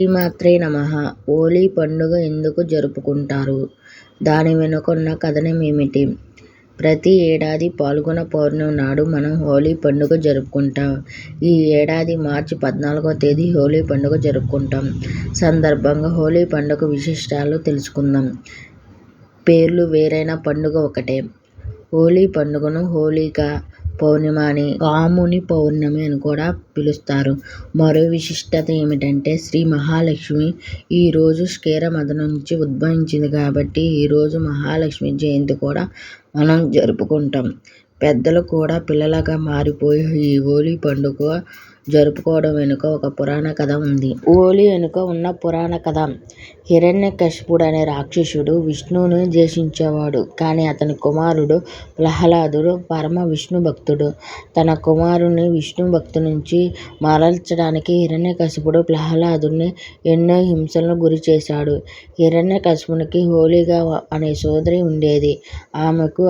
శ్రీమాత్రే నమ హోలీ పండుగ ఎందుకు జరుపుకుంటారు? దాని వెనుకున్న ఏమిటి ప్రతి ఏడాది పాల్గొన పౌర్ణమి నాడు మనం హోలీ పండుగ జరుపుకుంటాం. ఈ ఏడాది మార్చి పద్నాలుగో తేదీ హోలీ పండుగ జరుపుకుంటాం సందర్భంగా హోలీ పండుగ విశిష్టాలు తెలుసుకుందాం. పేర్లు వేరైన పండుగ ఒకటే హోలీ పండుగను హోళికా పౌర్ణిమ అని, కాముని పౌర్ణమి అని కూడా పిలుస్తారు. మరో విశిష్టత ఏమిటంటే శ్రీ మహాలక్ష్మి ఈ రోజు క్షీరమథనం నుంచి ఉద్భవించింది కాబట్టి ఈరోజు మహాలక్ష్మి జయంతి కూడా మనం జరుపుకుంటాం. పెద్దలు కూడా పిల్లలుగా మారిపోయి ఈ హోలీ పండుగ జరుపుకోవడం వెనుక ఒక పురాణ కథ ఉంది. ఓలి వెనుక ఉన్న పురాణ కథ హిరణ్యకశిపుడనే రాక్షసుడు విష్ణువును ద్వేషించేవాడు. కానీ అతని కుమారుడు ప్రహ్లాదుడు పరమ విష్ణుభక్తుడు. తన కుమారుడిని విష్ణుభక్తి నుంచి మరల్చడానికి హిరణ్యకశిపుడు ప్రహ్లాదుడిని ఎన్నో హింసలకు గురిచేశాడు. హిరణ్యకశిపునికి హోళిక అనే సోదరి ఉండేది. ఆమెకు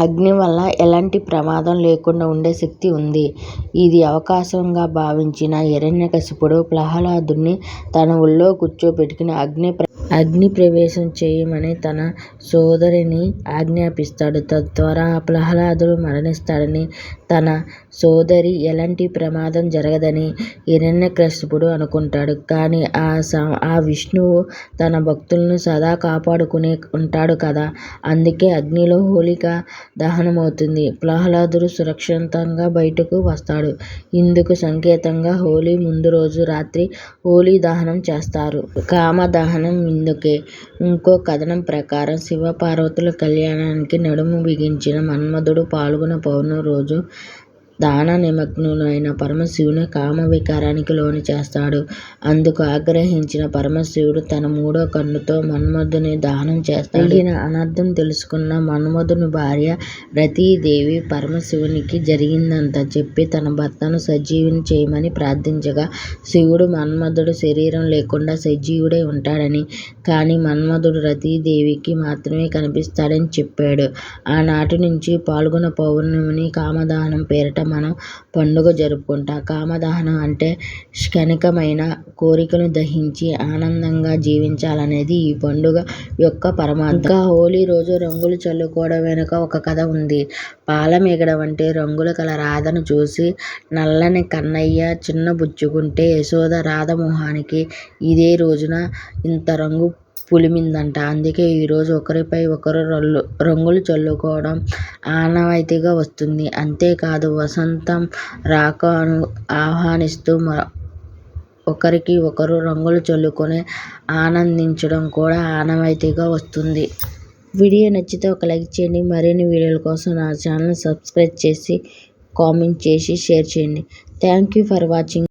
అగ్ని వల్ల ఎలాంటి ప్రమాదం లేకుండా ఉండే శక్తి ఉంది. ఇది అవకాశం అవకాశంగా భావించిన హిరణ్యకశిపుడు ప్రహ్లాదుని తన ఒళ్ళో కూర్చోబెట్టుకుని అగ్ని ప్రవేశం చేయమని తన సోదరిని ఆజ్ఞాపిస్తాడు. తద్వారా ప్రహ్లాదుడు మరణిస్తాడని, తన సోదరికి ఎలాంటి ప్రమాదం జరగదని హిరణ్యకశిపుడు అనుకుంటాడు. కానీ ఆ విష్ణువు తన భక్తులను సదా కాపాడుతూనే ఉంటాడు కదా. అందుకే అగ్నిలో హోళిక దహనమవుతుంది. ప్రహ్లాదుడు సురక్షితంగా బయటకు వస్తాడు. ఇందుకు సంకేతంగా హోళీ ముందు రోజు రాత్రి హోళీ దహనం చేస్తారు. కామదహనం ఇందుకే. ఇంకో కథనం ప్రకారం శివ పార్వతుల కల్యాణానికి నడుము బిగించిన మన్మథుడు పాల్గొన పౌర్ణమి రోజు ధ్యాననిమగ్నుడైన పరమశివుని కామవికారానికి లోనుచేస్తాడు. అందుకు ఆగ్రహించిన పరమశివుడు తన మూడో కన్నుతో మన్మధుని దహనం చేస్తాడు. జరిగిన అనర్థం తెలుసుకున్న మన్మధుని భార్య రతీదేవి పరమశివునికి జరిగిందంతా చెప్పి తన భర్తను సజీవుని చేయమని ప్రార్థించగా శివుడు మన్మథుడు శరీరం లేకుండా సజీవుడై ఉంటాడని, కానీ మన్మథుడు రతీదేవికి మాత్రమే కనిపిస్తాడని చెప్పాడు. ఆనాటి నుంచి ఫాల్గుణ పౌర్ణమిని కామదహనం పేరిట మనం పండుగ జరుపుకుంటాం. కామదహనం అంటే క్షణికమైన కోరికను దహించి ఆనందంగా జీవించాలనేది ఈ పండుగ యొక్క పరమార్థం. ఇంకా రోజు రంగులు చల్లుకోవడం వెనుక ఒక కథ ఉంది. పాలమీగడ వంటి రంగుల కల రాధను చూసి నల్లని కన్నయ్య చిన్నబుచ్చుకుంటే యశోద రాధ మొహానికి ఇదే రోజున ఇంత రంగు పులిమిందంట అందుకే ఈరోజు ఒకరిపై ఒకరు రంగులు చల్లుకోవడం ఆనవాయితీగా వస్తోంది. అంతేకాదు వసంతం రాకను ఆహ్వానిస్తూ ఒకరికి ఒకరు రంగులు చల్లుకొని ఆనందించడం కూడా ఆనవాయితీగా వస్తోంది. వీడియో నచ్చితే ఒక లైక్ చేయండి. మరిన్ని వీడియోల కోసం నా ఛానల్ని సబ్స్క్రైబ్ చేసి కామెంట్ చేసి షేర్ చేయండి. Thank you for watching.